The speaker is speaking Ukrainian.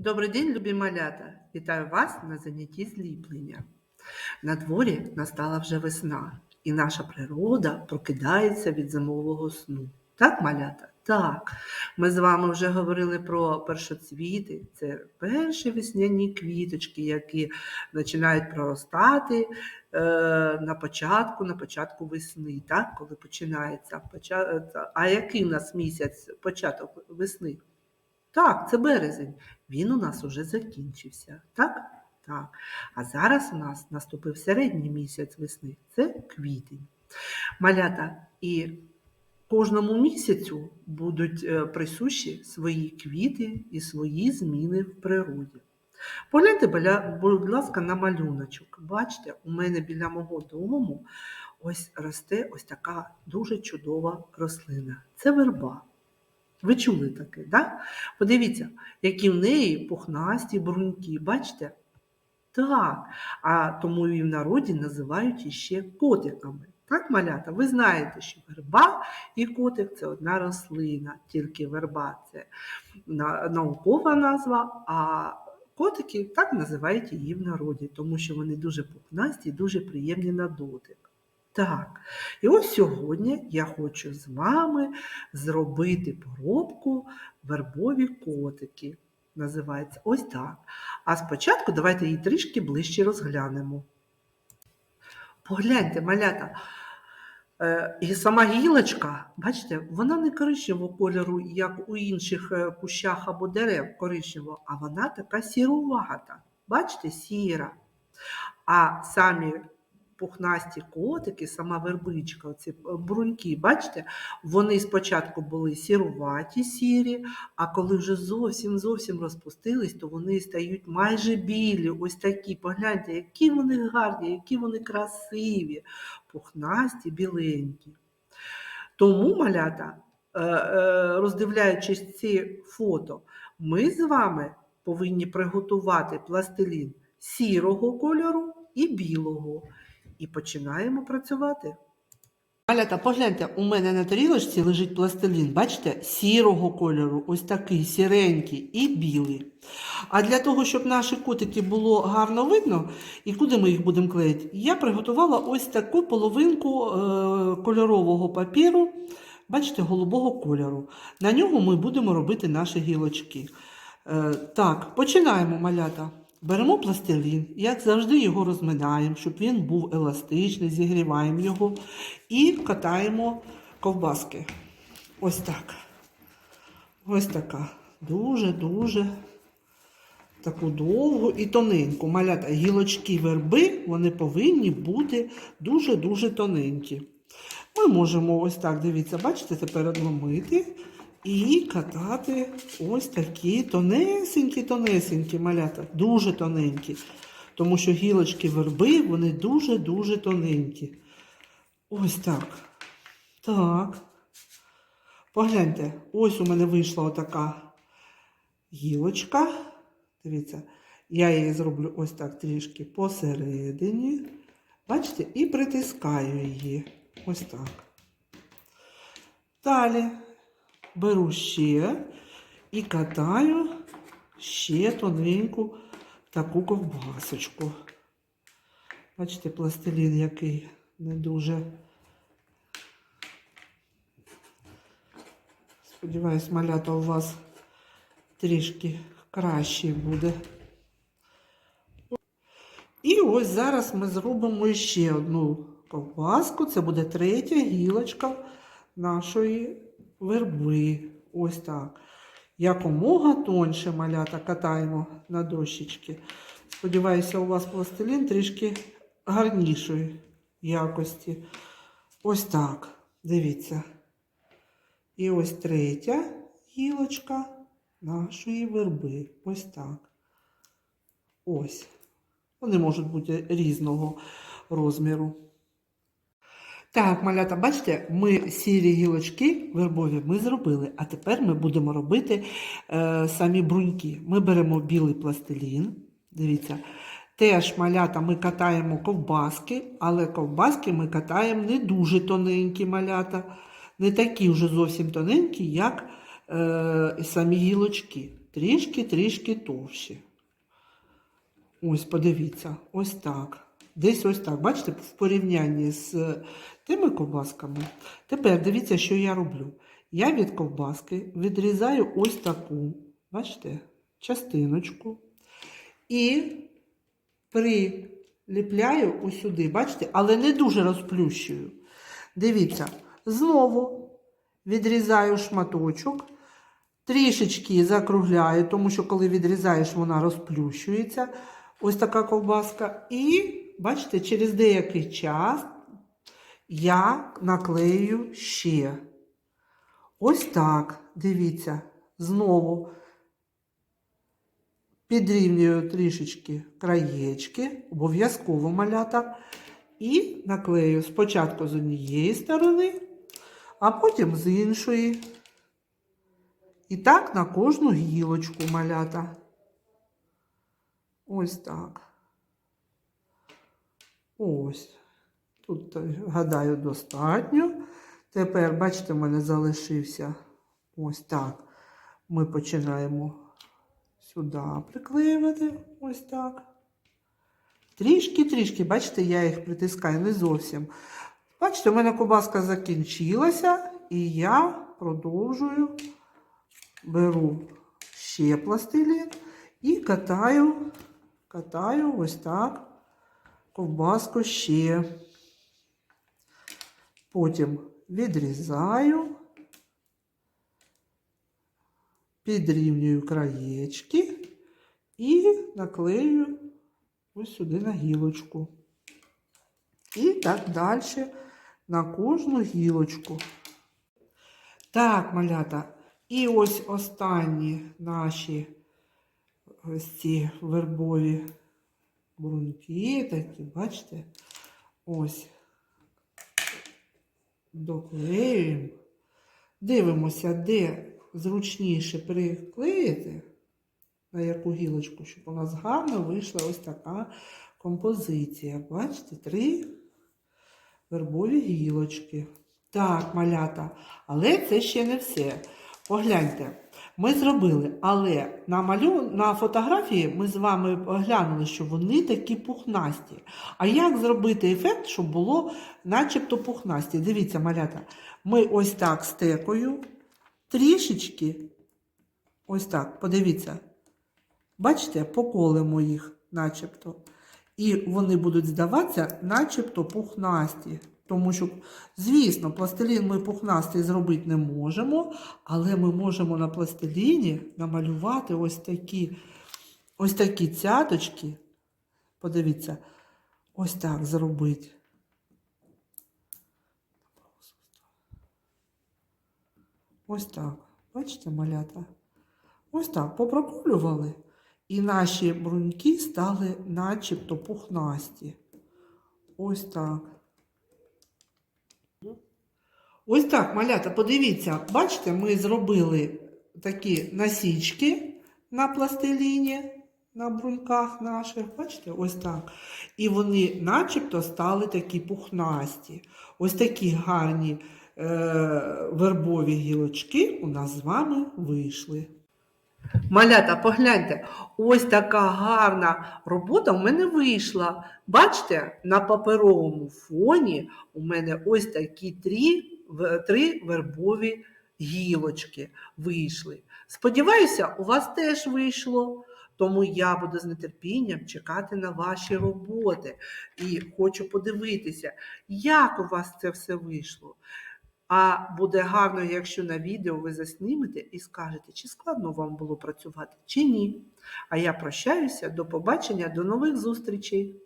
Добрий день, любі малята! Вітаю вас на занятті зліплення. На дворі настала вже весна, і наша природа прокидається від зимового сну. Так, малята? Так. Ми з вами вже говорили про першоцвіти. Це перші весняні квіточки, які починають проростати е, на початку, на початку весни, так? коли починається. поча- А який у нас місяць початок весни? Так, це березень. Він у нас уже закінчився, так? Так. А зараз у нас наступив середній місяць весни це квітень. Малята, і кожному місяцю будуть е, присущі свої квіти і свої зміни в природі. Погляньте, будь ласка, на малюночок. Бачите, у мене біля мого дому ось росте ось така дуже чудова рослина. Це верба. Ви чули таке. Да? Подивіться, які в неї пухнасті бруньки, бачите? Так, а тому її в народі називають іще котиками. Так, малята, ви знаєте, що верба і котик це одна рослина, тільки верба це наукова назва, а котики так називають її в народі, тому що вони дуже пухнасті і дуже приємні на дотик. Так, і ось сьогодні я хочу з вами зробити поробку вербові котики. Називається ось так. А спочатку давайте її трішки ближче розглянемо. Погляньте, малята. Е, І сама гілочка, бачите, вона не коричневого кольору, як у інших е, кущах або дерев коричневого, а вона така сірувата. Бачите, сіра. А самі пухнасті котики, сама вербичка, оці бруньки, бачите, вони спочатку були сіруваті сірі, а коли вже зовсім зовсім розпустились, то вони стають майже білі. Ось такі. Погляньте, які вони гарні, які вони красиві, пухнасті, біленькі. Тому, малята, е, е, роздивляючись ці фото, ми з вами повинні приготувати пластилін сірого кольору і білого. І починаємо працювати. Малята, погляньте, у мене на тарілочці лежить пластилін, бачите, сірого кольору, ось такий сіренький і білий. А для того, щоб наші котики було гарно видно, і куди ми їх будемо клеїти, я приготувала ось таку половинку е, кольорового папіру, бачите, голубого кольору. На нього ми будемо робити наші гілочки. Е, так, починаємо малята. Беремо пластилін, як завжди його розминаємо, щоб він був еластичний, зігріваємо його і катаємо ковбаски. Ось так. Ось така. Дуже-дуже таку довгу і тоненьку. Малята гілочки верби вони повинні бути дуже-дуже тоненькі. Ми можемо ось так, дивіться, бачите, тепер одломити і катати ось такі тонесенькі-тонесенькі малята, дуже тоненькі. Тому що гілочки верби, вони дуже-дуже тоненькі. Ось так. Так. Погляньте, ось у мене вийшла отака гілочка. Дивіться, я її зроблю ось так трішки посередині. Бачите, і притискаю її. Ось так. Далі беру ще і катаю ще тоненьку таку ковбасочку. Бачите, пластилін який не дуже. Сподіваюсь, малята у вас трішки краще буде. І ось зараз ми зробимо ще одну ковбаску. Це буде третя гілочка нашої верби. Ось так. Якомога тоньше малята катаємо на дощечки. Сподіваюся, у вас пластилін трішки гарнішої якості. Ось так. Дивіться. І ось третя гілочка нашої верби. Ось так. Ось. Вони можуть бути різного розміру. Так, малята, бачите, ми сірі гілочки вербові ми зробили, а тепер ми будемо робити е, самі бруньки. Ми беремо білий пластилін. Дивіться, теж малята ми катаємо ковбаски, але ковбаски ми катаємо не дуже тоненькі малята, не такі вже зовсім тоненькі, як е, самі гілочки. трішки-трішки товщі. Ось, подивіться, ось так. Десь ось так. Бачите, в порівнянні з е, тими ковбасками. Тепер дивіться, що я роблю. Я від ковбаски відрізаю ось таку, бачите, частиночку. І приліпляю ось сюди, бачите, але не дуже розплющую. Дивіться, знову відрізаю шматочок, трішечки закругляю, тому що коли відрізаєш, вона розплющується. Ось така ковбаска. І, бачите, через деякий час я наклею ще. Ось так, дивіться, знову підрівнюю трішечки краєчки, обов'язково малята, і наклею спочатку з однієї сторони, а потім з іншої. І так на кожну гілочку малята. Ось так. Ось. Тут, е, гадаю, достатньо. Тепер, бачите, в мене залишився ось так. Ми починаємо сюди приклеювати. Ось так. Трішки-трішки, бачите, я їх притискаю не зовсім. Бачите, у мене кобаска закінчилася, і я продовжую, беру ще пластилін і катаю, катаю ось так ковбаску ще. Потім відрізаю, підрівнюю краєчки і наклею ось сюди на гілочку. І так далі на кожну гілочку. Так, малята, і ось останні наші ось ці вербові бруньки такі, бачите? Ось доклеюємо. Дивимося, де зручніше приклеїти, на яку гілочку, щоб у нас гарно вийшла ось така композиція. Бачите, три вербові гілочки. Так, малята, але це ще не все. Погляньте, ми зробили, але на малю... на фотографії ми з вами оглянули, що вони такі пухнасті. А як зробити ефект, щоб було начебто пухнасті? Дивіться, малята, ми ось так стекою, трішечки, ось так, подивіться. Бачите, поколимо їх начебто. І вони будуть здаватися начебто пухнасті. Тому що, звісно, пластилін ми пухнастий зробити не можемо, але ми можемо на пластиліні намалювати ось такі, ось такі цяточки. Подивіться, ось так зробити. Ось так. Бачите, малята? Ось так попроколювали, і наші бруньки стали начебто пухнасті. Ось так. Ось так, малята, подивіться, бачите, ми зробили такі насічки на пластиліні, на бруньках наших, бачите, ось так. І вони начебто стали такі пухнасті. Ось такі гарні е, вербові гілочки у нас з вами вийшли. Малята, погляньте, ось така гарна робота в мене вийшла. Бачите, на паперовому фоні у мене ось такі три, три вербові гілочки вийшли. Сподіваюся, у вас теж вийшло. Тому я буду з нетерпінням чекати на ваші роботи і хочу подивитися, як у вас це все вийшло. А буде гарно, якщо на відео ви заснімете і скажете, чи складно вам було працювати, чи ні. А я прощаюся, до побачення, до нових зустрічей.